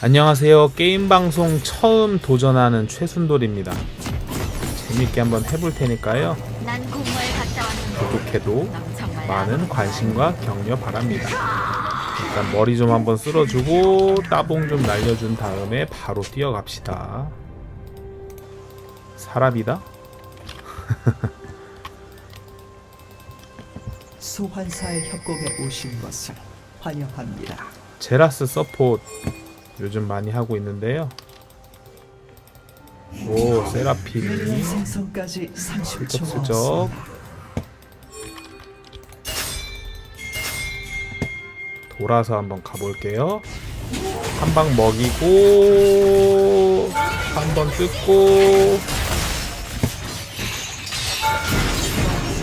안녕하세요. 게임 방송 처음 도전하는 최순돌입니다. 재밌게 한번 해볼 테니까요. 구독해도 많은 관심과 격려 바랍니다. 일단 머리 좀 한번 쓸어주고 따봉 좀 날려준 다음에 바로 뛰어갑시다. 사람이다? 소환사의 협곡에 오신 것을 환영합니다. 제라스 서폿 요즘 많이 하고 있는데요. 오 세라핀이 생성까지 30초 슬쩍슬쩍. 돌아서 한번 가볼게요. 한 방 먹이고 한 번 뜯고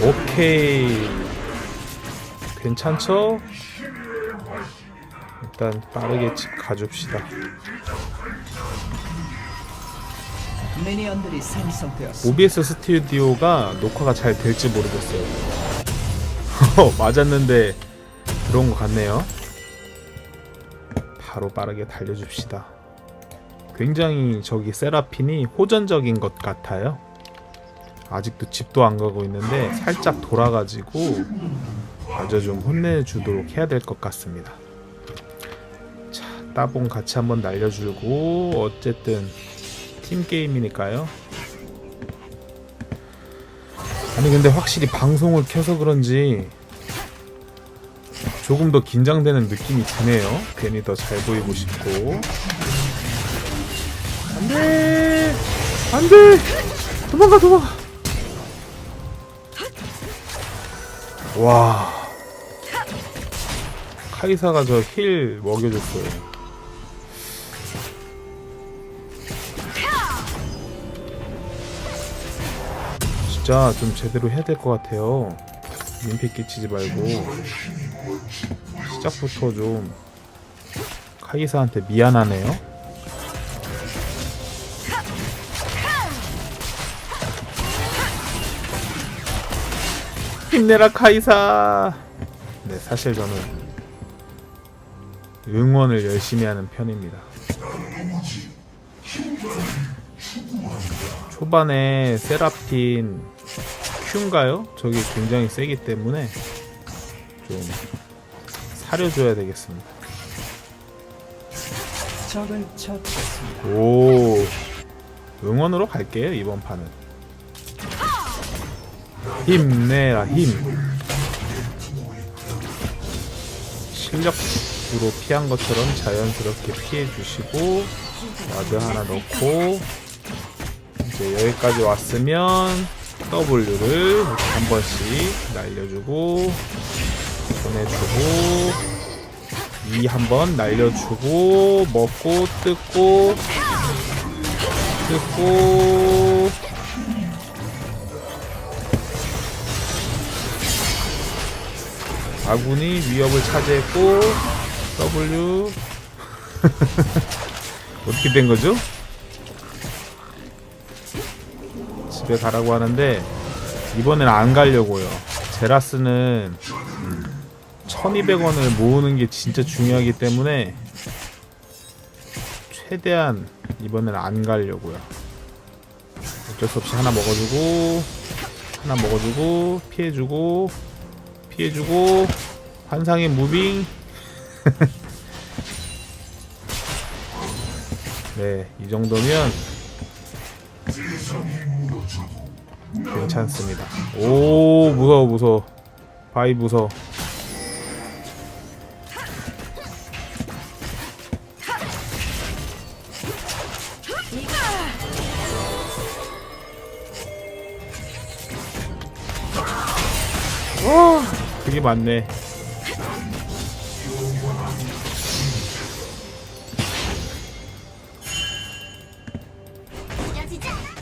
오케이 괜찮죠? 일단 빠르게 집 가줍시다. 미니언들이 생성되었습니다. OBS 스튜디오가 녹화가 잘 될지 모르겠어요. 맞았는데 들어온 것 같네요. 바로 빠르게 달려줍시다. 굉장히 저기 세라핀이 호전적인 것 같아요. 아직도 집도 안 가고 있는데 살짝 돌아가지고 마저 좀 혼내주도록 해야 될 것 같습니다. 자, 따봉 같이 한번 날려주고 어쨌든 팀 게임이니까요. 아니 근데 확실히 방송을 켜서 그런지 조금 더 긴장되는 느낌이 드네요. 괜히 더 잘 보이고 싶고. 안돼, 안돼, 도망가 도망가. 와, 카이사가 저 힐 먹여줬어요. 진짜 좀 제대로 해야 될 것 같아요. 민폐 끼치지 말고 시작부터 좀 카이사한테 미안하네요. 힘내라 카이사. 네, 사실 저는 응원을 열심히 하는 편입니다. 초반에 세라핀 큐인가요? 저게 굉장히 세기 때문에 좀 사려줘야 되겠습니다. 적을 처치했습니다. 오 응원으로 갈게요 이번 판은 힘내라 힘 실력으로 피한 것처럼 자연스럽게 피해 주시고 와드 하나 넣고 이제 여기까지 왔으면 W를 한 번씩 날려주고 보내주고 이 한번 날려주고 먹고 뜯고 뜯고 아군이 위협을 차지했고 W 어떻게 된 거죠? 집에 가라고 하는데 이번엔 안 가려고요. 제라스는 1200원을 모으는 게 진짜 중요하기 때문에 최대한 이번엔 안 가려고요. 어쩔 수 없이 하나 먹어주고 하나 먹어주고 피해주고 피해주고 환상의 무빙 네, 이 정도면 괜찮습니다. 오, 무서워, 무서워. 바이 무서워. 와, 그게 많네.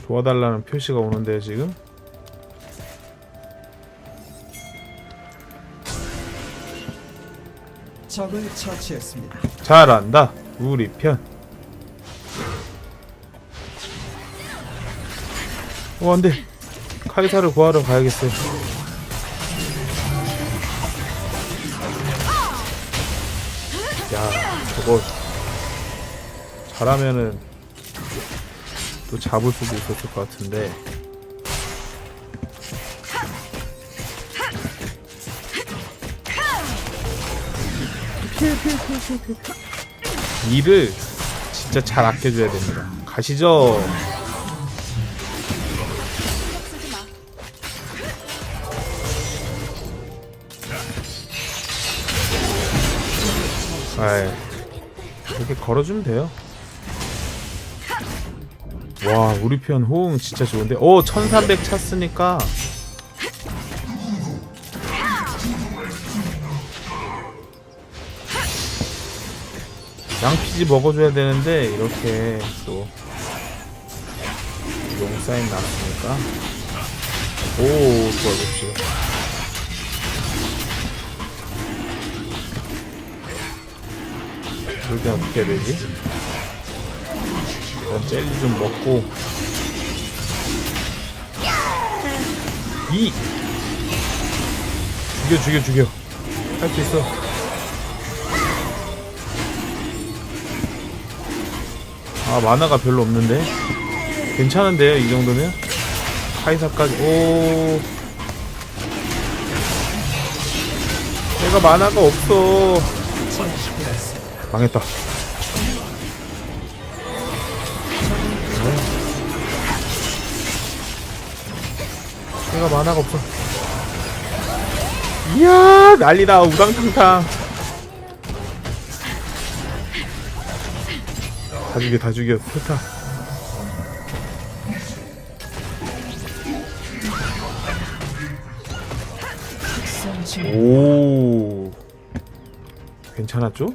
도와달라는 표시가 오는데요, 지금? 적을 처치했습니다. 잘한다. 우리 편. 어, 안 돼. 카이사를 구하러 가야겠어요. 야, 저거 잘하면은 또 잡을 수도 있었을 것 같은데 피해 피해 피해 피해 피해. 일을 진짜 잘 아껴줘야 됩니다 가시죠. 아이, 이렇게 걸어주면 돼요. 와, 우리 편 호응 진짜 좋은데. 오, 1300 찼으니까. 양피지 먹어줘야 되는데, 이렇게 또. 용 사인 났으니까. 오, 좋아, 좋지. 땐 어떻게 해야 되지? 일단 젤리 좀 먹고. 이! 죽여 죽여 죽여. 할 수 있어. 아 만화가 별로 없는데? 괜찮은데요 이 정도면? 카이사까지. 오. 내가 만화가 없어. 망했다. 내가 만화가 없어. 이야 난리다 우당탕탕. 다 죽여 다 죽여 좋다. 오 괜찮았죠?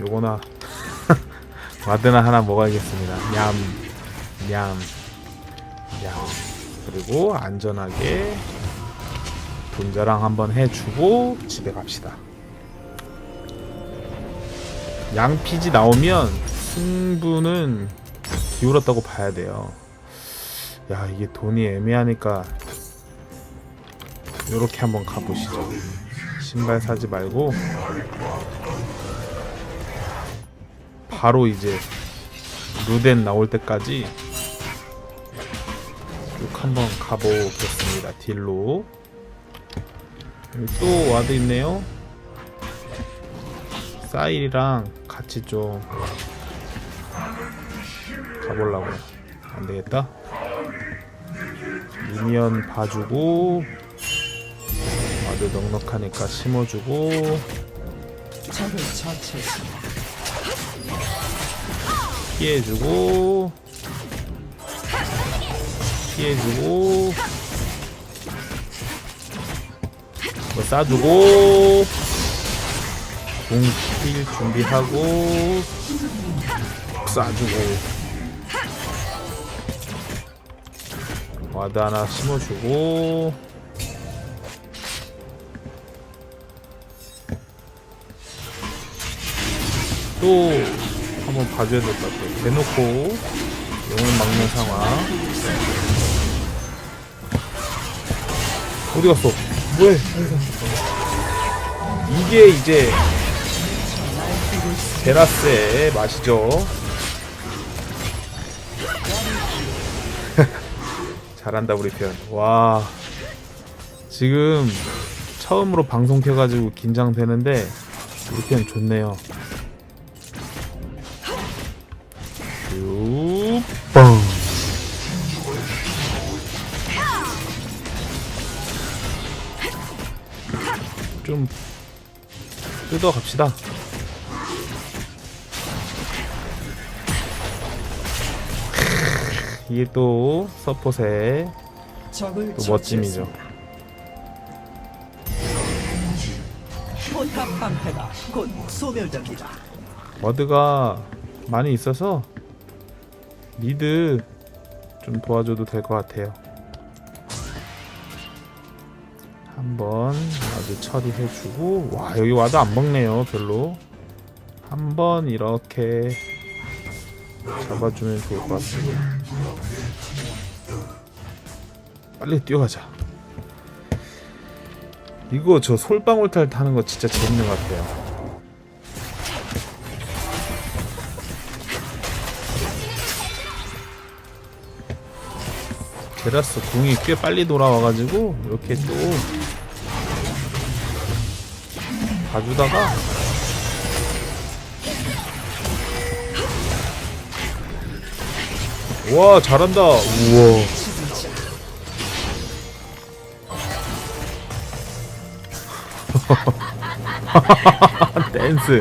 요거나 마드나 하나 먹어야겠습니다 냠 냠, 냠. 그리고 안전하게 돈자랑 한번 해주고 집에 갑시다. 양피지 나오면 승부는 기울었다고 봐야 돼요. 야 이게 돈이 애매하니까 요렇게 한번 가보시죠. 신발 사지 말고 바로 이제 루덴 나올 때까지 쭉 한번 가보겠습니다. 딜로. 또 와드 있네요. 사일이랑 같이 좀 가보려고 안 되겠다. 미니언 봐주고 와드 넉넉하니까 심어주고. 피해주고 피해주고. 뭐 싸주고. 공필 준비하고. 싸주고. 와드 하나 심어주고. 또 한번 봐줘야 될 것 같아요. 대놓고 용을 막는 상황. 어디 갔어? 뭐해? 이게 이제 테라스의 맛이죠. 잘한다 우리 편. 와 지금 처음으로 방송 켜가지고 긴장되는데 우리 편 좋네요. 좀 뜯어 갑시다. 이게 또 서폿의 또 멋짐이죠. 워드가 많이 있어서 미드 좀 도와줘도 될 것 같아요. 한번 아주 처리해주고 와 여기 와도 안 먹네요 별로. 한번 이렇게 잡아주면 좋을 것 같습니다. 빨리 뛰어가자. 이거 저 솔방울탈 타는 거 진짜 재밌는 것 같아요. 제라스 궁이 꽤 빨리 돌아와가지고 이렇게 또 봐주다가 와 잘한다. 우와. 댄스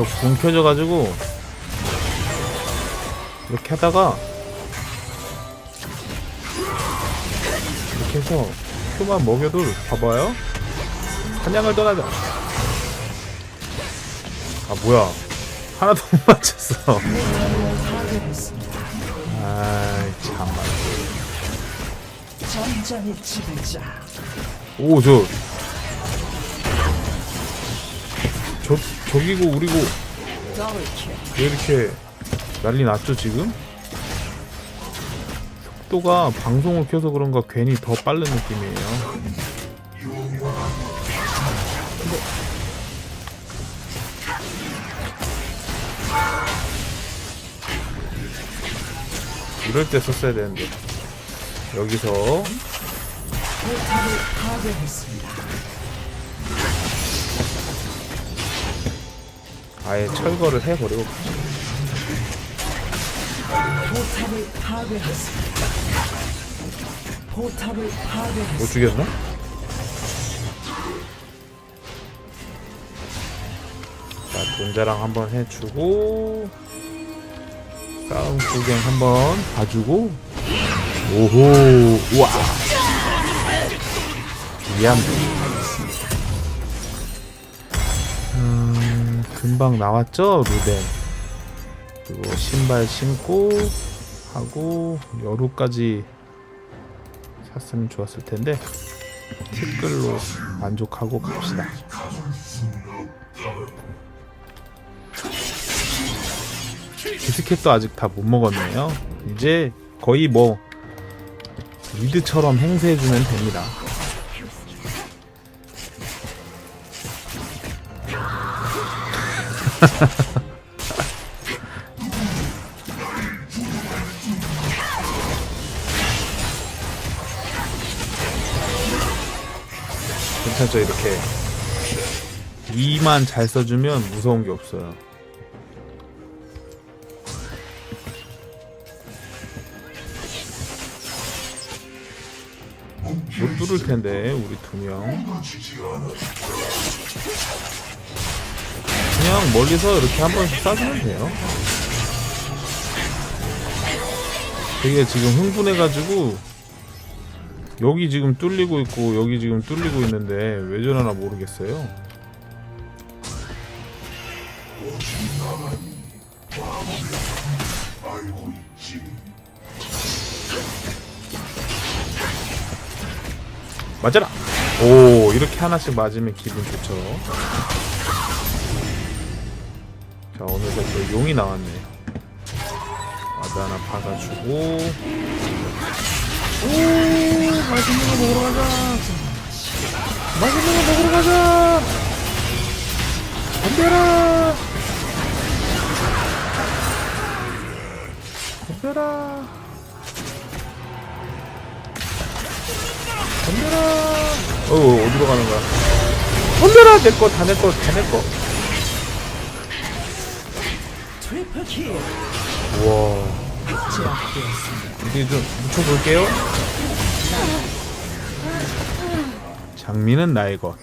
없습니다. 저궁 켜져가지고 이렇게 하다가 이렇게 해서 큐만 먹여도 봐봐요. 사냥을 떠나자. 아 뭐야. 하나도 못 맞췄어. 아이 참말 오저. 저, 저기고 우리고 왜 이렇게 난리 났죠 지금? 속도가 방송을 켜서 그런가 괜히 더 빠른 느낌이에요. 이럴 때 썼어야 되는데 여기서 아예 철거를 해버리고 포탑을 파괴했습니다. 포탑을 못 파괴했습니다. 죽였나? 자, 돈자랑 한번 해주고 싸움 구경 한번 봐주고 오호 우와 미안 금방 나왔죠 루덴 그리고 신발 신고 하고 여루까지 샀으면 좋았을 텐데 티끌로 만족하고 갑시다. 비스켓도 아직 다 못 먹었네요. 이제 거의 뭐 리드처럼 행세해주면 됩니다. 괜찮죠 이렇게 이만 잘 써주면 무서운 게 없어요. 못 뚫을 텐데 우리 두 명. 그냥 멀리서 이렇게 한 번씩 쏴주면 돼요. 되게 지금 흥분해가지고 여기 지금 뚫리고 있고 여기 지금 뚫리고 있는데 왜 저러나 모르겠어요. 맞아라. 오 이렇게 하나씩 맞으면 기분 좋죠. 자 어느새 또 용이 나왔네요. 와드 하나 박아주고. 오 맛있는 거 먹으러 가자. 맛있는 거 먹으러 가자. 덤벼라. 덤벼라. 덤벼라. 어 어디로 가는 거야? 덤벼라 내거다내거다내 거. 우와. 이제 좀 묻혀볼게요. 장미는 나의 것.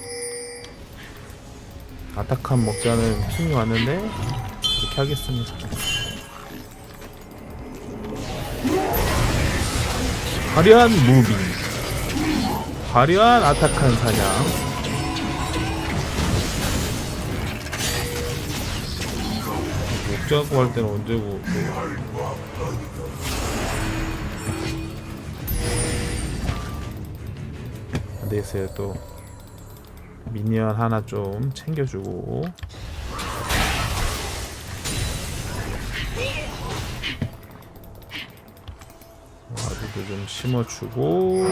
아타칸 먹자는 힘이 왔는데 이렇게 하겠습니다. 화려한 무빙, 화려한 아타칸 사냥. 목자고 할 때는 언제고 안 되겠어요 또 미니언 하나 좀 챙겨주고. 여기도 좀 심어주고.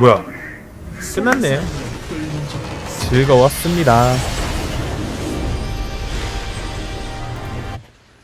뭐야? 끝났네요. 즐거웠습니다